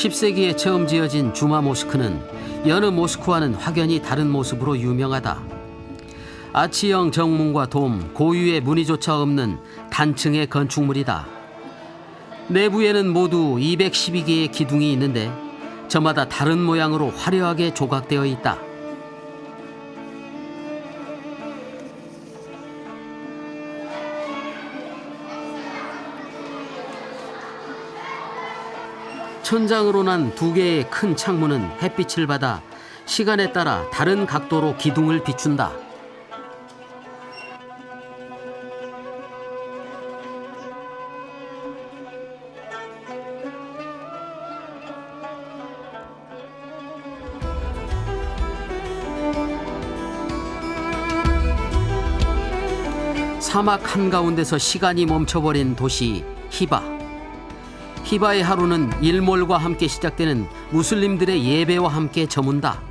10세기에 처음 지어진 주마 모스크는 여느 모스크와는 확연히 다른 모습으로 유명하다. 아치형 정문과 돔, 고유의 무늬조차 없는 단층의 건축물이다. 내부에는 모두 212개의 기둥이 있는데 저마다 다른 모양으로 화려하게 조각되어 있다. 천장으로 난 두 개의 큰 창문은 햇빛을 받아 시간에 따라 다른 각도로 기둥을 비춘다. 사막 한가운데서 시간이 멈춰버린 도시 히바. 히바의 하루는 일몰과 함께 시작되는 무슬림들의 예배와 함께 저문다.